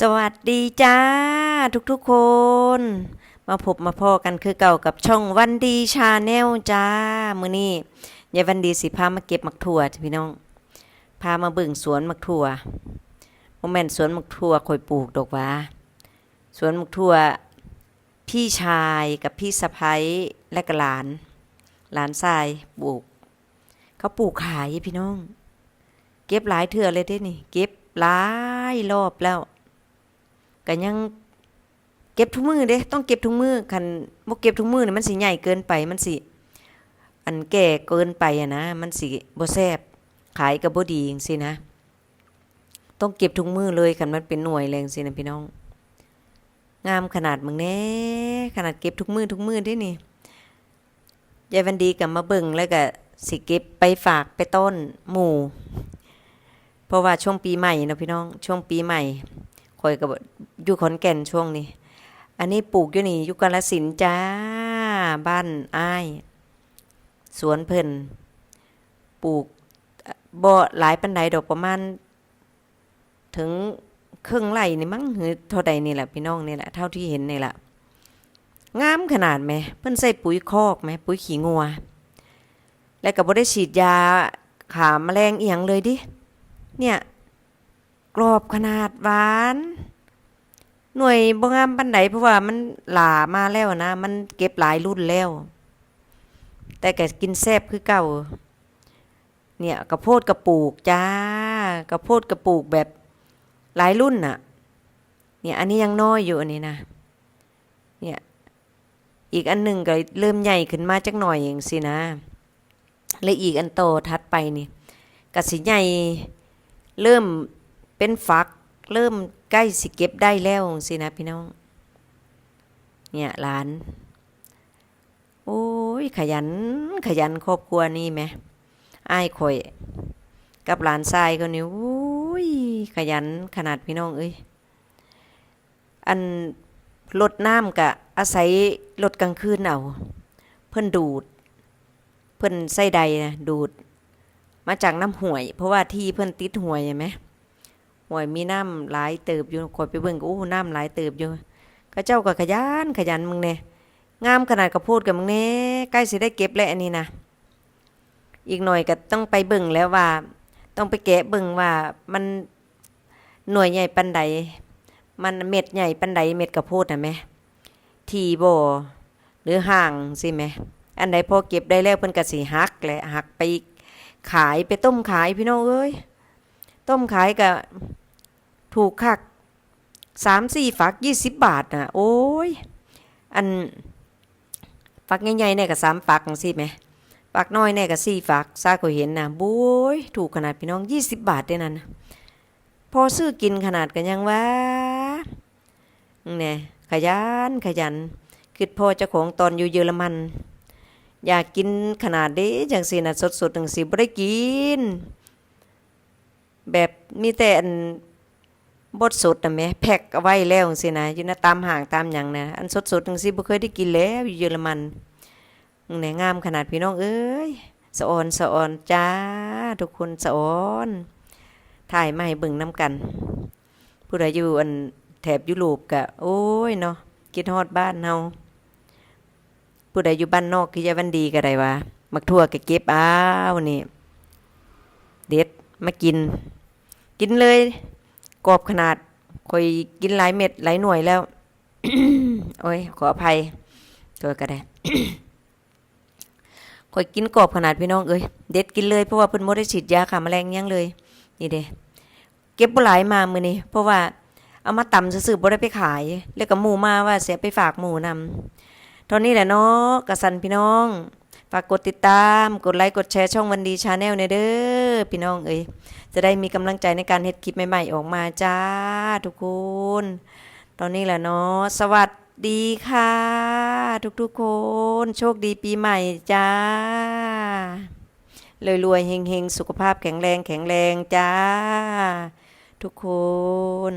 สวัสดีจ้า ทุกๆคน มาพบมาพอกันคือเก่ากับช่องวันดีชาแนลจ้า มือนี้ยายวันดีสิพามาเก็บมักถั่วพี่น้อง พามาเบิ่งสวนมักถั่วโมแมนต์สวนมักถั่วคอยปลูกดอกว่า สวนมักถั่ว พี่ชายกับพี่สะพ้ยและก็หลาน หลานชายปลูก เขาปลูกขายพี่น้อง เก็บหลายเถื่อเลยเด้นี่ เก็บหลายรอบแล้ว ก็ยังเก็บทุกมือเด้ต้องเก็บทุกมือคันบ่เก็บทุกมือนี่มันสิใหญ่เกินไปมันสิอันแก่เกินไปอะนะมันสิบ่แซ่บขายก็บ่ดีจังซี่นะ ต้องเก็บทุกมือเลยคันมันเป็นหน่วยแรงสินะพี่น้อง งามขนาดมึงแน่ขนาดเก็บทุกมือทุกมือเด้นี่ยายวันดีก็มาเบิ่งแล้วก็สิเก็บไปฝากไปต้นหมู่ เพราะว่าช่วงปีใหม่นะพี่น้อง ช่วงปีใหม่ คอยกับอยู่ขอนแก่นช่วงนี้ อันนี้ปลูกอยู่นี่อยู่กาลสินจ้า บ้านอ้าย สวนเพิ่นปลูกบ่หลายปันใดดอกประมาณ ถึงครึ่งไร่นี่มั้งหรือเท่าใดนี่แหละพี่น้องนี่แหละเท่าที่เห็นนี่แหละงามขนาดไหม เพิ่นใส่ปุ๋ยคอกไหมปุ๋ยขี้งัว แล้วก็บ่ได้ฉีดยาขาแมลงอียงเลยดิเนี่ย กรอบขนาดหวาน หน่วยบ่งามปันไดเพราะว่ามันหลามาแล้วนะ มันเก็บหลายรุ่นแล้ว แต่แกกินแซ่บคือเก่า เนี่ยกระโพดกระปลูกจ้ากระโพดกระปลูกแบบหลายรุ่นน่ะ เนี่ยอันนี้ยังน้อยอยู่อันนี้นะ เนี่ยอีกอันหนึ่งก็เริ่มใหญ่ขึ้นมาจักหน่อยเองสินะและอีกอันโตทัดไปนี่กสิใหญ่เริ่ม เป็นฝักเริ่มใกล้สิเก็บได้แล้วสินะพี่น้อง เนี่ยหลาน โอ้ยขยันขยันครอบครัวนี่ไหมอ้ายข่อย กับหลานชายก็นี่โอ้ยขยันขนาดพี่น้องเอ้ยอันลดน้ำกะอาศัยลดกลางคืนเอา เพิ่นดูด เพิ่นใส่ใดนะดูด มาจากน้ำห่วย เพราะว่าที่เพิ่นติดห่วยใช่ไหม หวยมีน้ำหลายเติบอยู่คอยไปเบิ่งก็โอ้น้ำหลายเติบอยู่ก็เจ้าก็ขยันขยันมึงเนี่ยงามขนาดกระโพดกับมึงเนี่ยใกล้สิได้เก็บแล้วอันนี้นะอีกหน่อยก็ต้องไปเบิ่งแล้วว่า ต้องไปแกะเบิ่งว่ามันหน่วยใหญ่ปันใดมันเม็ดใหญ่ปันใดเม็ดกระโพดนะแม่ทีบ่หรือห่างสิแม่อันใดพอเก็บได้แล้วเพิ่นก็สิหักแหละหักไปขายไปต้มขายพี่น้องเอ้ยต้มขายก็ ถูกคักสามสี่ฝักยี่สิบบาทนะโอ้ย อันฝักใหญ่ๆเนี่ยก็สามฝักสิไหมฝักน้อยเนี่ยก็สี่ฝักซาก็เห็นนะบุ้ยถูกขนาดพี่น้องยี่สิบบาทได้นั่นพอซื้อกินขนาดกันยังวะเนี่ยขยันขยันคิดพ่อเจ้าของตอนอยู่เยอรมัน อยากกินขนาดเด้จังสินะสดๆจังสิบ่ได้กิน แบบมีแต่น บดสดนะแม่แพ็กเอาไว้แล้วจังซี่นะอยู่นะตามห้างตามหยังนะอันสดๆจังซี่บ่เคยได้กินแล้วอยู่เยอรมันแหน่งามขนาดพี่น้องเอ้ยสะออนสะออนจ้า ทุกคนสะออนถ่ายมาให้เบิ่งนํกัน ผู้ใดอยู่อันแถบยุโรปก็โอ้ยเนาะคิดฮอดบ้านเฮาผู้ใดอยู่บ้านนอกคือยาวันดีก็ได้ว่ามักทั่วก็เก็บอ้าวนี่เด็ดมากิน กินเลย กรอบขนาดคอยกินหลายเม็ดหลายหน่วยแล้ว โอ้ย ขออภัยตัวก็ได้คอยกินกรอบขนาดพี่น้องเอ้ยเด็ดกินเลยเพราะว่าเพิ่นบ่ได้ฉีดยาฆ่าแมลงยังเลย นี่เด้เก็บบ่หลายมามือนี้เพราะว่าเอามาตำซื่อบ่ได้ไปขาย แล้วก็หมูมาว่าเสียไปฝากหมูนำเท่านี้แหละเนาะกระสันพี่น้อง ฝากกดติดตาม กดไลค์ กดแชร์ช่องวันดีชาแนลในเด้อพี่น้องเอ้ยจะได้มีกำลังใจในการเฮ็ดคลิปใหม่ๆออกมาจ้าทุกคน ตอนนี้แหละเนาะสวัสดีค่ะ ทุกๆคน โชคดีปีใหม่จ้ารวยๆเฮงๆ สุขภาพแข็งแรงแข็งแรงจ้า ทุกคน